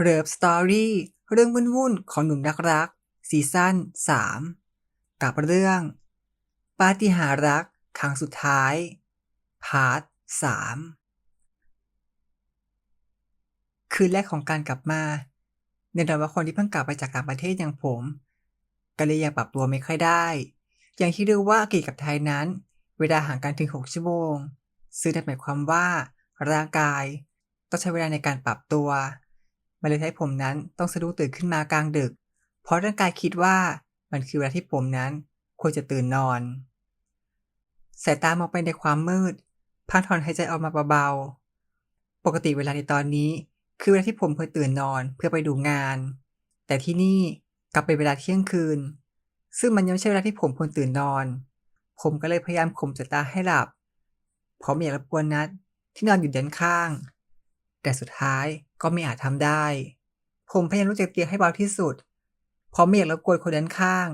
เริฟสตอรี่เรื่องวุ่นๆของหนุ่มนักรัก ซีซั่น3 กับเรื่อง ปาฏิหาริย์รักครั้งสุดท้าย พาร์ท3คืนแรกของการกลับมาแน่นอนว่าคนที่เพิ่งกลับไปจากต่างประเทศอย่างผม ก็เลยยังปรับตัวไม่ค่อยได้ อย่างที่รู้ว่าอังกฤษกับไทยนั้น เวลาห่างกันถึง 6 ชั่วโมง ซึ่งนั่นหมายความว่าร่างกายต้องใช้เวลาในการปรับตัว มันเลยให้ผมนั้นต้องสะดุ้งตื่นขึ้นมากลางดึก เพราะร่างกายคิดว่ามันคือเวลาที่ผมนั้นควรจะตื่นนอน สายตามองไปในความมืดพักถอนหายใจออกมาเบาๆ ปกติเวลาในตอนนี้ คือเวลาที่ผมเคยตื่นนอนเพื่อไปดูงาน แต่ที่นี่กลับเป็นเวลาเที่ยงคืน ซึ่งมันยังไม่ใช่เวลาที่ผมควรตื่นนอน ผมก็เลยพยายามข่มสายตาให้หลับเพราะไม่อยากรบกวนนัดที่นอนอยู่ด้านข้าง แต่สุดท้ายก็ไม่อาจทำได้ ผมพยายามลุกจากเตียงให้เบาที่สุด เพราะไม่อยากรบกวนคนด้านข้าง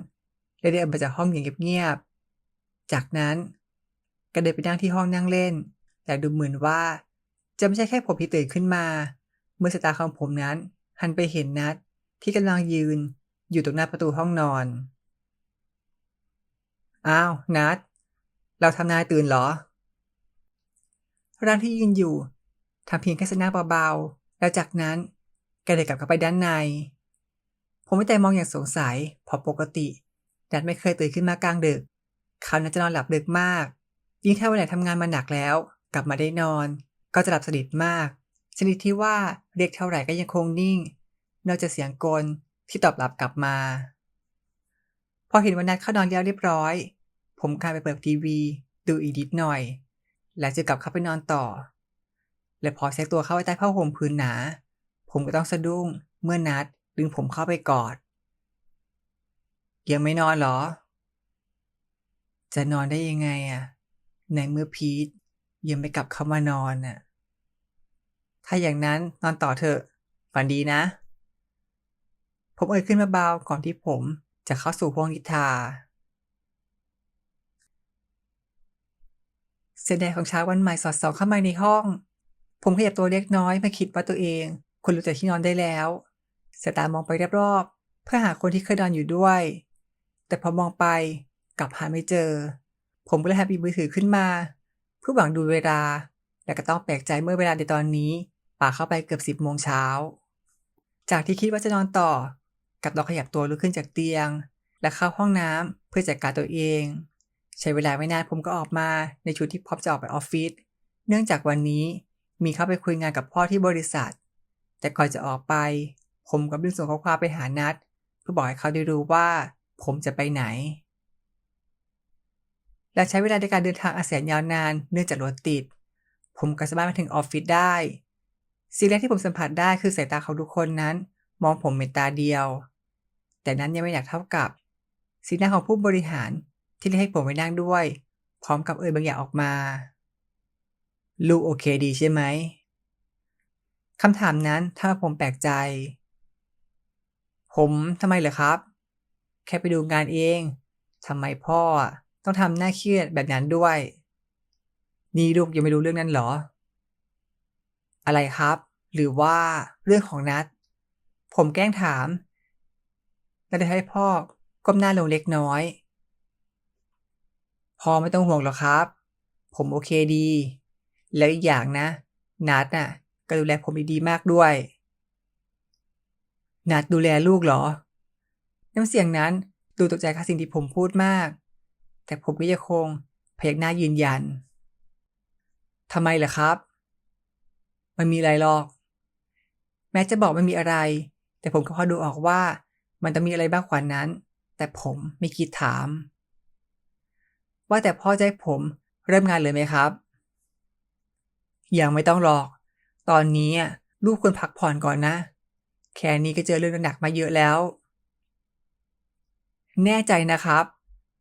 และเดินไปจากห้องอย่างเงียบๆ จากนั้นก็เดินไปนั่งที่ห้องนั่งเล่น แต่ดูเหมือนว่า จะไม่ใช่แค่ผมที่ตื่นขึ้นมา เมื่อสายตาของผมนั้น หันไปเห็นนัดที่กำลังยืนอยู่ตรงหน้าประตูห้องนอน อ้าว นัด เราทำนายตื่นเหรอ ร่างที่ยืนอยู่ ทำเพียงแค่สหน้าเบาๆ แล้วจากนั้นแกเดินกลับเข้าไปด้านใน ผมไม่แต่มองอย่างสงสัยเพราะปกตินัดไม่เคยตื่นขึ้นมากลางดึก เขาน่าจะนอนหลับดึกมาก ยิ่งถ้าวันไหนทำงานมาหนักแล้ว กลับมาได้นอน ก็จะหลับสนิทมากชนิดที่ว่าเรียกเท่าไหร่ก็ยังคงนิ่ง นอกจากเสียงกลที่ตอบรับกลับมา พอเห็นวันนัดเข้านอนแล้วเรียบร้อย ผมกลายไปเปิดทีวี ดูอีกนิดหน่อย แล้วจะกลับเข้าไปนอนต่อ และพอแทรกตัวเข้าไปใต้ผ้าห่มพื้นหนา ผมก็ต้องสะดุ้ง เมื่อนัดดึงผมเข้าไปกอด ยังไม่นอนเหรอ จะนอนได้ยังไงอะในเมื่อพีทยังไม่กลับเข้ามานอนน่ะถ้าอย่างนั้นนอนต่อเถอะฝันดีนะ ผมเอ่ยขึ้นมาเบาก่อนที่ผมจะเข้าสู่ห้องนิทาเสียงแดดของเช้าวันใหม่สอดส่องเข้ามาในห้อง ผมขยับตัวเล็กน้อยมาคิดว่าตัวเองควรลุกจากที่นอนได้แล้วสายตามองไปรอบๆเพื่อหาคนที่เคยนอนอยู่ด้วย แต่พอมองไปกลับหาไม่เจอ ผมก็เลยหาปีมือถือขึ้นมา เพื่อหวังดูเวลาและก็ต้องแปลกใจเมื่อเวลาในตอนนี้ป่าเข้าไปเกือบสิบโมงเช้า จากที่คิดว่าจะนอนต่อ กับต้องขยับตัวลุกขึ้นจากเตียง และเข้าห้องน้ำเพื่อจัดการตัวเอง ใช้เวลาไม่นานผมก็ออกมาในชุดที่พร้อมจะออกไปออฟฟิศเนื่องจากวันนี้ มีเข้าไปคุยงานกับพ่อที่บริษัท แต่ก่อนจะออกไป ผมก็รีบส่งข้อความไปหานัด เพื่อบอกให้เขาได้รู้ว่า ผมจะไปไหน และใช้เวลาในการเดินทางอาแสนยาวนานเนื่องจากรถติด ผมก็สามารถมาถึงออฟฟิศได้สิ่งแรกที่ผมสัมผัสได้คือสายตาของทุกคนนั้น มองผมเป็นตาเดียว แต่นั้นยังไม่อยากเท่ากับ สีหน้าของผู้บริหารที่เรียกให้ผมไปนั่งด้วย พร้อมกับเอ่ยบางอย่างออกมา ลูกโอเคดีใช่ไหมคำถามนั้นทำให้ผมแปลกใจ ผมทำไมเหรอครับ แค่ไปดูงานเองทำไมพ่อต้องทำหน้าเครียดแบบนั้นด้วย นี่ลูกยังไม่รู้เรื่องนั้นเหรอ อะไรครับ หรือว่าเรื่องของนัด ผมแกล้งถามและได้ให้พ่อก้มหน้าลงเล็กน้อย พ่อไม่ต้องห่วงหรอกครับ ผมโอเคดี แล้วอีกอย่างนะ นัดน่ะ ก็ดูแลผมดีๆมากด้วย นัดดูแลลูกเหรอ น้ำเสียงนั้นดูตกใจกับสิ่งที่ผมพูดมาก แต่ผมก็ยังคงพยักหน้ายืนยันทำไมล่ะครับ มันมีอะไรหรอก แม้จะบอกไม่มีอะไร แต่ผมก็พอดูออกว่า มันต้องมีอะไรบ้างกว่านั้น แต่ผมไม่คิดถาม ว่าแต่พ่อจะให้ผมเริ่มงานเลยไหมครับ ยังไม่ต้องหรอก ตอนนี้อะลูกควรพักผ่อนก่อนนะ แค่นี้ก็เจอเรื่องหนักมาเยอะแล้ว แน่ใจนะครับ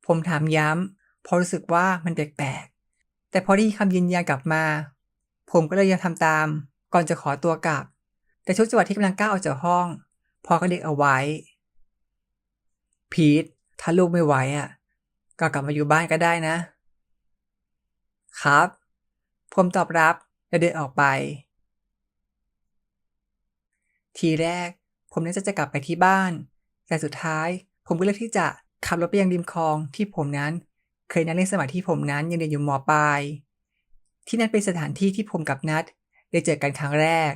ผมถามย้ำเพราะรู้สึกว่ามันแปลกๆ แต่พอได้ยินคำยืนยันกลับมา ผมก็เลยยังทำตาม ก่อนจะขอตัวกลับ แต่ช่วงจังหวะที่กำลังก้าวออกจากห้อง พอก็เด็กเอาไว้ พีทถ้าลูกไม่ไหวอะ ก็กลับมาอยู่บ้านก็ได้นะ ครับ ผมตอบรับ และเดินออกไป ทีแรก ผมนึกจะจะกลับไปที่บ้าน แต่สุดท้ายผมก็เลือกที่จะขับรถไปยังริมคลองที่ผมนั้น เคยนัดเล่นสมัยที่ผมนั้นยังเรียนอยู่มปลาย ที่นั่นเป็นสถานที่ที่ผมกับนัดได้เจอกันครั้งแรก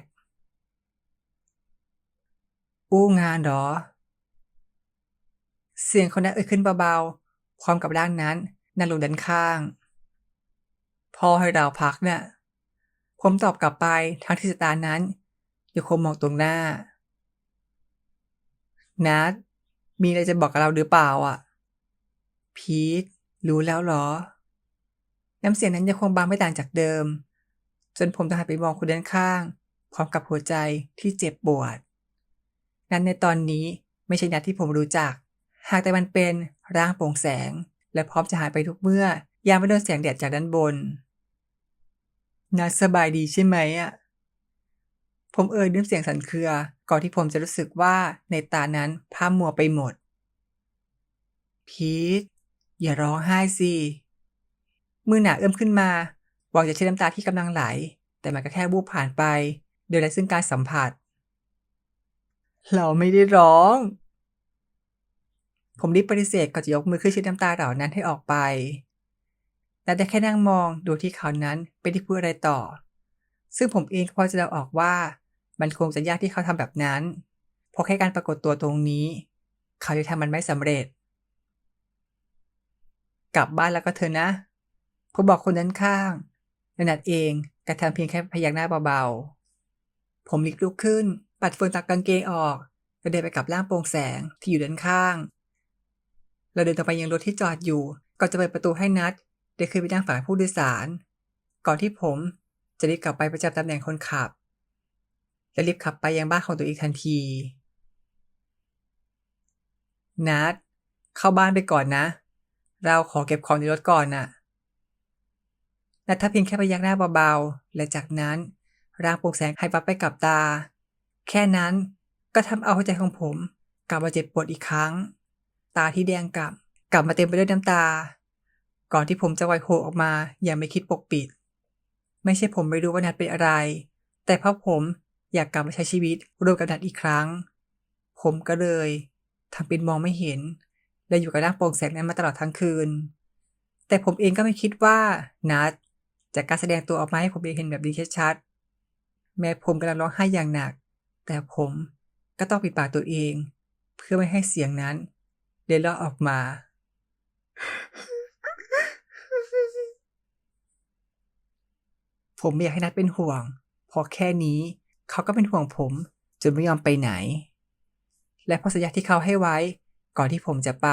อู้งานหรอ เสียงคนนั้นเอ่ยขึ้นเบาๆพร้อมกับร่างนั้นนั่งลงด้านข้าง พอให้เราพักเนะ่ะ ผมตอบกลับไปทั้งที่สตาร์นั้นยังคงมองตรงหน้า นัดมีอะไรจะบอกกับเราหรือเปล่าอะ พีทรู้แล้วเหรอ น้ำเสียงนั้นยังคงบางไม่ต่างจากเดิม จนผมต้องหันไปมองคนด้านข้าง พร้อมกับหัวใจที่เจ็บปวด นั้นในตอนนี้ไม่ใช่นัดที่ผมรู้จัก หากแต่มันเป็นร่างโปร่งแสง และพร้อมจะหายไปทุกเมื่อยามไม่โดนแสงแดดจากด้านบน นัดสบายดีใช่ไหมอะ ผมเอ่ยด้วยเสียงสั่นเครือ ก่อนที่ผมจะรู้สึกว่าในตานั้นภาพมัวไปหมด พีทอย่าร้องไห้สิ มือหนาเอื้อมขึ้นมา หวังจะเช็ดน้ำตาที่กำลังไหล แต่มันก็แค่บูบผ่านไป โดยไร้ซึ่งการสัมผัส เราไม่ได้ร้อง ผมรีบปฏิเสธก่อนจะยกมือขึ้นเช็ดน้ำตาเหล่านั้นให้ออกไป และได้แค่นั่งมองดูที่เขานั้นไม่ได้พูดอะไรต่อ ซึ่งผมเองก็พอจะเดาออกว่า มันคงจะยากที่เขาทำแบบนั้น เพราะแค่การปรากฏตัวตรงนี้ เขาจะทำมันไม่สำเร็จ กลับบ้านแล้วก็เธอนะผมบอกคนด้านข้างและนัดเองกระทำเพียงแค่พยักหน้าเบาๆ ผมลิกลุกขึ้น ปัดฝุ่นจากกางเกงออกแล้วเดินไปกับร่างโปร่งแสงที่อยู่ด้านข้าง เราเดินต่อไปยังรถที่จอดอยู่ก่อนจะเปิดประตูให้นัด ได้ขึ้นไปนั่งฝั่งผู้โดยสาร ก่อนที่ผมจะรีบกลับไปประจำตำแหน่งคนขับ และรีบขับไปยังบ้านของตัวเองทันที นัดเข้าบ้านไปก่อนนะ เราขอเก็บของในรถก่อนน่ะนัทเพียงแค่พยักหน้าเบาๆ และจากนั้นร่างโปร่งแสงให้ปับไปกับตา แค่นั้นก็ทำเอาหัวใจของผมกลับมาเจ็บปวดอีกครั้ง ตาที่แดงกลับกลับมาเต็มไปด้วยน้ำตา ก่อนที่ผมจะไหวโฮออกมาอย่างไม่คิดปกปิด ไม่ใช่ผมไม่รู้ว่านัดเป็นอะไร แต่เพราะผมอยากกลับมาใช้ชีวิตร่วมกับนัดอีกครั้ง ผมก็เลยทำเป็นมองไม่เห็น และอยู่กับร่างโปร่งแสงนั้นมาตลอดทั้งคืน แต่ผมเองก็ไม่คิดว่านัดจากการแสดงตัวออกมาให้ผมได้เห็นแบบดีชัดๆแม้ผมกำลังร้องไห้อย่างหนัก แต่ผมก็ต้องปิดปากตัวเอง เพื่อไม่ให้เสียงนั้นเล็ดลอดออกมา ผมไม่อยากให้นัดเป็นห่วงเพราะแค่นี้เขาก็เป็นห่วงผมจนไม่ยอมไปไหน และเพราะสัญญาที่เขาให้ไว้ ก่อนที่ผมจะไป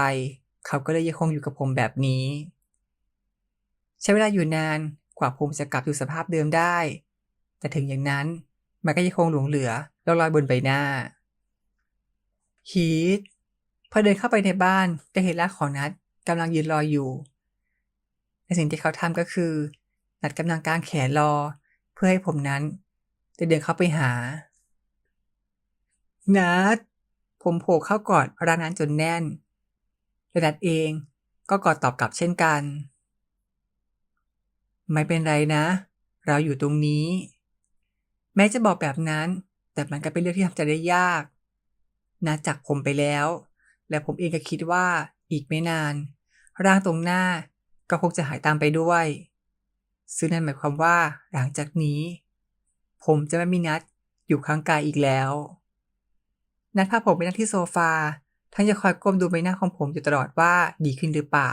เขาก็เลยยังคงอยู่กับผมแบบนี้ ใช้เวลาอยู่นานกว่าผมจะกลับสู่สภาพเดิมได้ แต่ถึงอย่างนั้นมันก็ยังคงหลงเหลือร่อยบนใบหน้าฮีทพอเดินเข้าไปในบ้านก็เห็นร่างของนัดกำลังยืนรออยู่ และสิ่งที่เขาทำก็คือ นัดกำลังกลางแขนรอ เพื่อให้ผมนั้นจะเดินเข้าไปหา นัด ผมโผล่เข้ากอดร่างนั้นจนแน่นและนัดเองก็กอดตอบกลับเช่นกัน ไม่เป็นไรนะ เราอยู่ตรงนี้ แม้จะบอกแบบนั้น แต่มันก็เป็นเรื่องที่ทำใจได้ยากนาจากผมไปแล้ว และผมเองก็คิดว่าอีกไม่นาน ร่างตรงหน้าก็คงจะหายตามไปด้วย ซึ่งนั่นหมายความว่า หลังจากนี้ ผมจะไม่มีนัดอยู่ข้างกายอีกแล้ว นัดพาผมไปนั่งที่โซฟา ทั้งจะคอยก้มดูใบหน้าของผมอยู่ตลอดว่าดีขึ้นหรือเปล่า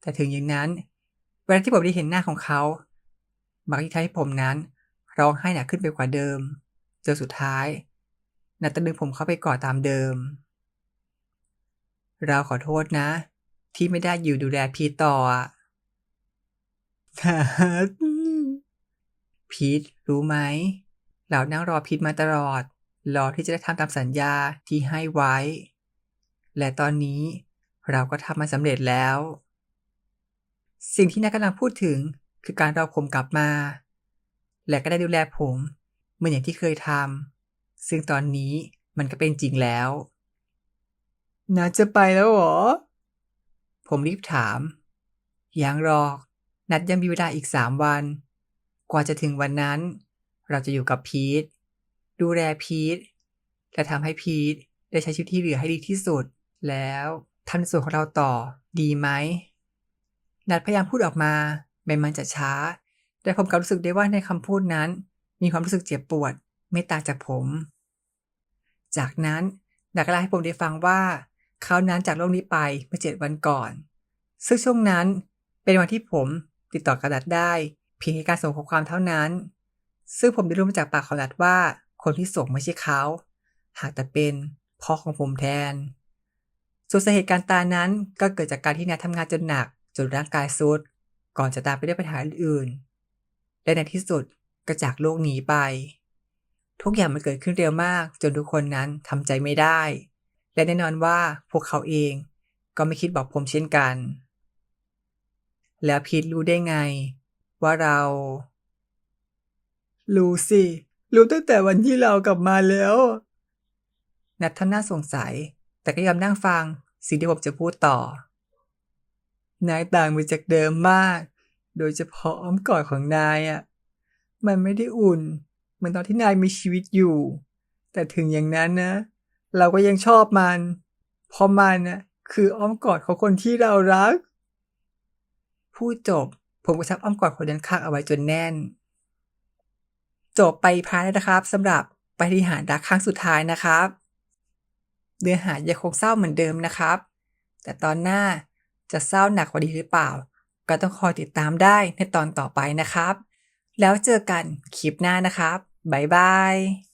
แต่ถึงอย่างนั้น เวลาที่ผมได้เห็นหน้าของเขามักจะทำให้ผมนั้นร้องไห้หนักขึ้นไปกว่าเดิม จนสุดท้าย นัดตะดึงผมเข้าไปกอดตามเดิม เราขอโทษนะ ที่ไม่ได้อยู่ดูแลพีต่อ อะพีทรู้ไหม เรานั่งรอพีทมาตลอด รอที่จะได้ทำตามสัญญาที่ให้ไว้ และตอนนี้เราก็ทำมันสำเร็จแล้ว สิ่งที่นักกำลังพูดถึงคือการรอผมกลับมา และก็ได้ดูแลผมเหมือนอย่างที่เคยทำซึ่งตอนนี้มันก็เป็นจริงแล้วนัดจะไปแล้วเหรอ ผมรีบถาม ยังรอก นัดยังมีเวลาอีกสามวัน กว่าจะถึงวันนั้น เราจะอยู่กับพีทดูแลพีทและทำให้พีทได้ใช้ชีวิตที่เหลือให้ดีที่สุด แล้วทำในส่วนของเราต่อดีไหม นัดพยายามพูดออกมาแม้มันจะช้า แต่ผมกลับรู้สึกได้ว่าในคำพูดนั้น มีความรู้สึกเจ็บปวด ไม่ต่างจากผม จากนั้นนัดก็เล่าให้ผมได้ฟังว่า เขานั้นจากโลกนี้ไปเมื่อเจ็ดวันก่อน ซึ่งช่วงนั้นเป็นวันที่ผม ติดต่อกับนัดได้เพียงแค่การส่งข้อความเท่านั้น ซึ่งผมได้รู้มาจากปากของนัดว่า คนที่ส่งไม่ใช่เขา หากแต่เป็นพ่อของผมแทน ส่วนสาเหตุการตายนั้นก็เกิดจากการที่นัดทำงานจนหนัก จนร่างกายทรุดก่อนจะตามไปด้วยปัญหาอื่นๆและในที่สุดก็จากโลกนี้ไป ทุกอย่างมันเกิดขึ้นเร็วมาก จนทุกคนนั้นทำใจไม่ได้ และแน่นอนว่าพวกเขาเองก็ไม่คิดบอกผมเช่นกัน แล้วพีทรู้ได้ไง ว่าเรา รู้สิ รู้ตั้งแต่วันที่เรากลับมาแล้ว นัททำหน้าสงสัย แต่ก็ยอมนั่งฟังสิ่งที่ผมจะพูดต่อนายต่างไปจากเดิมมาก โดยเฉพาะอ้อมกอดของนายอะ มันไม่ได้อุ่น เหมือนตอนที่นายมีชีวิตอยู่ แต่ถึงอย่างนั้นนะ เราก็ยังชอบมัน เพราะมันน่ะคืออ้อมกอดของคนที่เรารัก พูดจบ ผมก็ชับอ้อมกอดคนนั้นข้างเอาไว้จนแน่น จบไปพาร์ทแล้วนะครับสำหรับปฏิหารรักครั้งสุดท้ายนะครับ เนื้อหายังคงเศร้าเหมือนเดิมนะครับ แต่ตอนหน้าจะเศร้าหนักกว่านี้หรือเปล่า ก็ต้องคอยติดตามได้ในตอนต่อไปนะครับ แล้วเจอกันคลิปหน้านะครับบ๊ายบาย